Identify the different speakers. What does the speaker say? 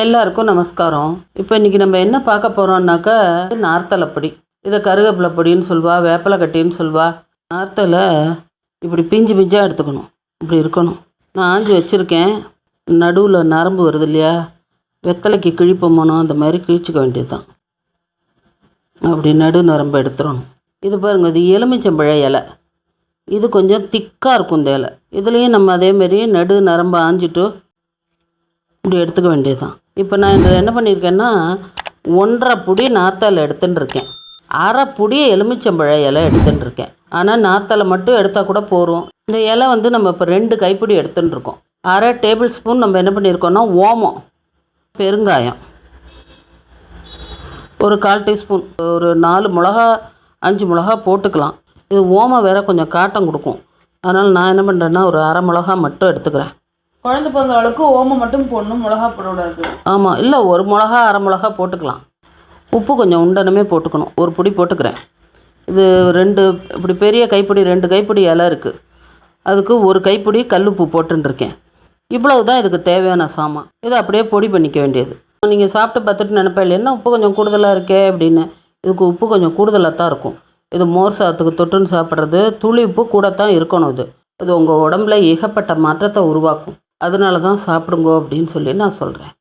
Speaker 1: எல்லாருக்கும் நமஸ்காரம். இப்போ இன்றைக்கி நம்ம என்ன பார்க்க போகிறோம்னாக்கா நார்த்தலை பொடி. இதை கருவேப்பிலை பொடின்னு சொல்வா வேப்பிலை கட்டின்னு சொல்வா. நார்த்தலை இப்படி பிஞ்சு பிஞ்சாக எடுத்துக்கணும். இப்படி இருக்கணும். நான் ஆஞ்சி வச்சுருக்கேன். நடுவில் நரம்பு வருது இல்லையா? வெத்தலைக்கு கிழிப்போமோனோ அந்த மாதிரி கிழிச்சிக்க வேண்டியது தான் அப்படி நடு நரம்பு எடுத்துடணும். இது பாருங்க இது எலுமிச்சம்பழ இலை. இது கொஞ்சம் திக்காக இருக்கும் இந்த இலை. இதுலேயும் நம்ம அதேமாரி நடு நரம்பு ஆஞ்சிட்டு இப்படி எடுத்துக்க வேண்டியதுதான். இப்போ நான் இதில் என்ன பண்ணியிருக்கேன்னா ஒன்றரை புடி நார்த்தால் எடுத்துன்னு இருக்கேன் அரை புடி எலுமிச்சம்பழ இலை எடுத்துன்னு இருக்கேன் ஆனால் நார்த்தலை மட்டும் எடுத்தால் கூட போதும். இந்த இலை வந்து நம்ம இப்போ ரெண்டு கைப்பிடி எடுத்துன்னு இருக்கோம் அரை டேபிள் ஸ்பூன் நம்ம என்ன பண்ணியிருக்கோம்னா ஓமம் பெருங்காயம். ஒரு கால் டீஸ்பூன். ஒரு நாலு மிளகா அஞ்சு மிளகா போட்டுக்கலாம். இது ஓமம் வேற கொஞ்சம் காட்டம் கொடுக்கும். அதனால் நான் என்ன பண்ணுறேன்னா ஒரு அரை மிளகா மட்டும் எடுத்துக்கிறேன்.
Speaker 2: குழந்தை பிறந்த அளவுக்கு ஓமம் மட்டும் போடணும் மிளகா போடக்கூடாது.
Speaker 1: ஆமாம் இல்லை ஒரு மிளகா அரை மிளகா போட்டுக்கலாம். உப்பு கொஞ்சம் உண்டனமே போட்டுக்கணும். ஒரு பொடி போட்டுக்கிறேன். இது ரெண்டு இப்படி பெரிய கைப்பிடி ரெண்டு கைப்பிடி இலை இருக்குது அதுக்கு ஒரு கைப்பிடி கல்லுப்பு போட்டுருக்கேன் இவ்வளவு தான் இதுக்கு தேவையான சாமான். இதை அப்படியே பொடி பண்ணிக்க வேண்டியது. நீங்கள் சாப்பிட்டு பார்த்துட்டு நினைப்பேன் என்ன உப்பு கொஞ்சம் கூடுதலாக இருக்கே? அப்படின்னு. இதுக்கு உப்பு கொஞ்சம் கூடுதலாக தான் இருக்கும். இது மோர் சாத்துக்கு தொட்டுன்னு சாப்பிட்றது துளி உப்பு கூட தான் இருக்கணும் இது. இது உங்கள் உடம்புல ஏகப்பட்ட மாற்றத்தை உருவாக்கும். அதனால தான் சாப்பிடுங்கோ அப்படின்னு சொல்லி நான் சொல்கிறேன்